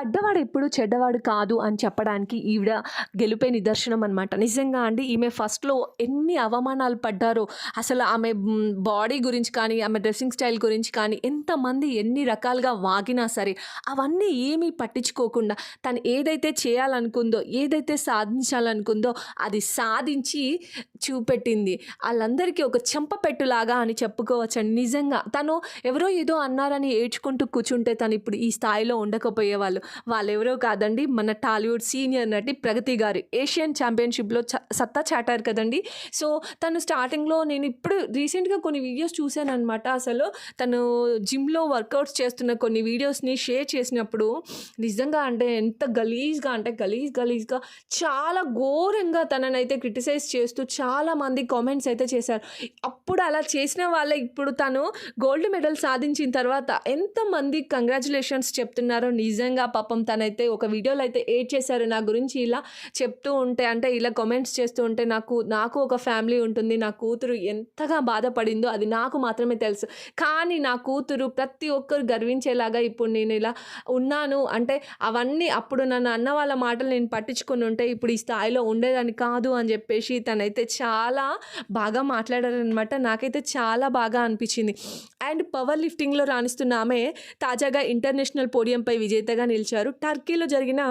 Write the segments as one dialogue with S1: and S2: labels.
S1: పడ్డవాడు ఎప్పుడు చెడ్డవాడు కాదు అని చెప్పడానికి ఈవిడ గెలుపే నిదర్శనం అనమాట నిజంగా అండి ఈమె ఫస్ట్లో ఎన్ని అవమానాలు పడ్డారో అసలు ఆమె బాడీ గురించి కానీ ఆమె డ్రెస్సింగ్ స్టైల్ గురించి కానీ ఎంతమంది ఎన్ని రకాలుగా వాగినా సరే అవన్నీ ఏమీ పట్టించుకోకుండా తను ఏదైతే చేయాలనుకుందో ఏదైతే సాధించాలనుకుందో అది సాధించి చూపెట్టింది. వాళ్ళందరికీ ఒక చెంపపెట్టులాగా అని చెప్పుకోవచ్చండి. నిజంగా తను ఎవరో ఏదో అన్నారని ఏడ్చుకుంటూ కూర్చుంటే తను ఇప్పుడు ఈ స్థాయిలో ఉండకపోయేవాళ్ళు. వాళ్ళు ఎవరో కాదండి మన టాలీవుడ్ సీనియర్ నటి ప్రగతి గారు. ఏషియన్ ఛాంపియన్షిప్లో సత్తా చాటారు కదండి. సో తను స్టార్టింగ్లో నేను ఇప్పుడు రీసెంట్గా కొన్ని వీడియోస్ చూశాను అనమాట అసలు తను జిమ్లో వర్కౌట్స్ చేస్తున్న కొన్ని వీడియోస్ని షేర్ చేసినప్పుడు నిజంగా అంటే ఎంత గలీజ్గా అంటే గలీజ్ గలీజ్గా చాలా ఘోరంగా తననైతే క్రిటిసైజ్ చేస్తూ చాలామంది కామెంట్స్ అయితే చేశారు. అప్పుడు అలా చేసిన వాళ్ళే ఇప్పుడు తను గోల్డ్ మెడల్ సాధించిన తర్వాత ఎంతమంది కంగ్రాచులేషన్స్ చెప్తున్నారో నిజంగా పాపం తనైతే ఒక వీడియోలో అయితే ఏడ్ చేశారు నా గురించి ఇలా చెప్తూ ఉంటే అంటే ఇలా కామెంట్స్ చేస్తూ ఉంటే నాకు నాకు ఒక ఫ్యామిలీ ఉంటుంది నా కూతురు ఎంతగా బాధపడిందో అది నాకు మాత్రమే తెలుసు. కానీ నా కూతురు ప్రతి ఒక్కరు గర్వించేలాగా ఇప్పుడు నేను ఇలా ఉన్నాను. అంటే అవన్నీ అప్పుడు నన్ను అన్న వాళ్ళ మాటలు నేను పట్టించుకుని ఉంటే ఇప్పుడు ఈ స్థాయిలో ఉండేదాన్ని కాదు అని చెప్పేసి తనైతే చాలా బాగా మాట్లాడారనమాట నాకైతే చాలా బాగా అనిపించింది. అండ్ పవర్ లిఫ్టింగ్లో రాణిస్తున్న ఆమె తాజాగా ఇంటర్నేషనల్ పోడియంపై విజేతగా నిలిచారు టర్కీలో జరిగిన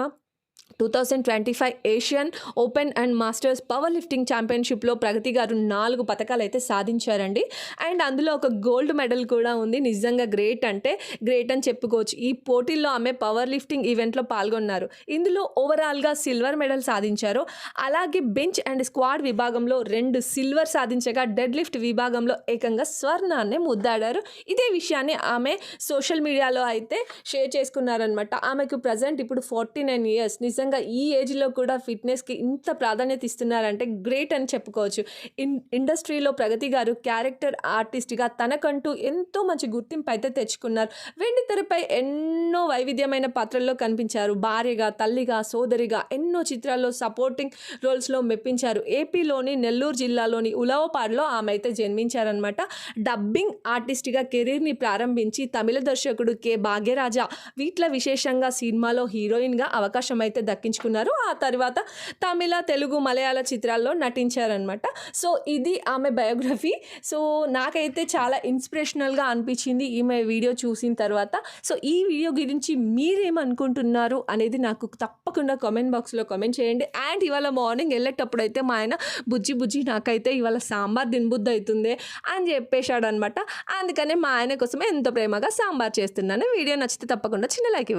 S1: two thousand twenty five Asian open and masters powerlifting ఛాంపియన్షిప్లో ప్రగతి గారు నాలుగు పథకాలు అయితే సాధించారండి. అండ్ అందులో ఒక గోల్డ్ మెడల్ కూడా ఉంది. నిజంగా గ్రేట్ అంటే గ్రేట్ అని చెప్పుకోవచ్చు. ఈ పోటీల్లో ఆమె పవర్ లిఫ్టింగ్ ఈవెంట్లో పాల్గొన్నారు. ఇందులో ఓవరాల్గా సిల్వర్ మెడల్ సాధించారు. అలాగే బెంచ్ అండ్ స్క్వాడ్ విభాగంలో రెండు సిల్వర్ సాధించగా డెడ్ లిఫ్ట్ విభాగంలో ఏకంగా స్వర్ణాన్ని ముద్దాడారు. ఇదే విషయాన్ని ఆమె సోషల్ మీడియాలో అయితే షేర్ చేసుకున్నారనమాట ఆమెకు ప్రజెంట్ ఇప్పుడు ఫార్టీ నైన్ ఇయర్స్ నిజంగా ఈ ఏజ్లో కూడా ఫిట్నెస్కి ఇంత ప్రాధాన్యత ఇస్తున్నారంటే గ్రేట్ అని చెప్పుకోవచ్చు. ఇన్ ఇండస్ట్రీలో ప్రగతి గారు క్యారెక్టర్ ఆర్టిస్ట్గా తనకంటూ ఎంతో మంచి గుర్తింపు అయితే తెచ్చుకున్నారు. వెండి తెరపై ఎన్నో వైవిధ్యమైన పాత్రల్లో కనిపించారు. భార్యగా తల్లిగా సోదరిగా ఎన్నో చిత్రాల్లో సపోర్టింగ్ రోల్స్లో మెప్పించారు. ఏపీలోని నెల్లూరు జిల్లాలోని ఉలవపాడులో ఆమె అయితే జన్మించారనమాట డబ్బింగ్ ఆర్టిస్ట్గా కెరీర్ని ప్రారంభించి తమిళ దర్శకుడు కె. భాగ్యరాజా వీట్ల విశేషంగా సినిమాలో హీరోయిన్గా అవకాశం అయితే దక్కించుకున్నారు. ఆ తర్వాత తమిళ తెలుగు మలయాళ చిత్రాల్లో నటించారనమాట సో ఇది ఆమె బయోగ్రఫీ. సో నాకైతే చాలా ఇన్స్పిరేషనల్గా అనిపించింది ఈమె వీడియో చూసిన తర్వాత. సో ఈ వీడియో గురించి మీరేమనుకుంటున్నారు అనేది నాకు తప్పకుండా కామెంట్ బాక్స్లో కామెంట్ చేయండి. అండ్ ఇవాళ మార్నింగ్ వెళ్ళేటప్పుడు అయితే మా ఆయన బుజ్జి బుజ్జి నాకైతే ఇవాళ సాంబార్ దినబుద్ధి అవుతుంది అని చెప్పేశాడు అనమాట అందుకనే మా ఆయన కోసమే ఎంతో ప్రేమగా సాంబార్ చేస్తున్నాను. వీడియో నచ్చితే తప్పకుండా చిన్న లైక్ ఇవ్వండి.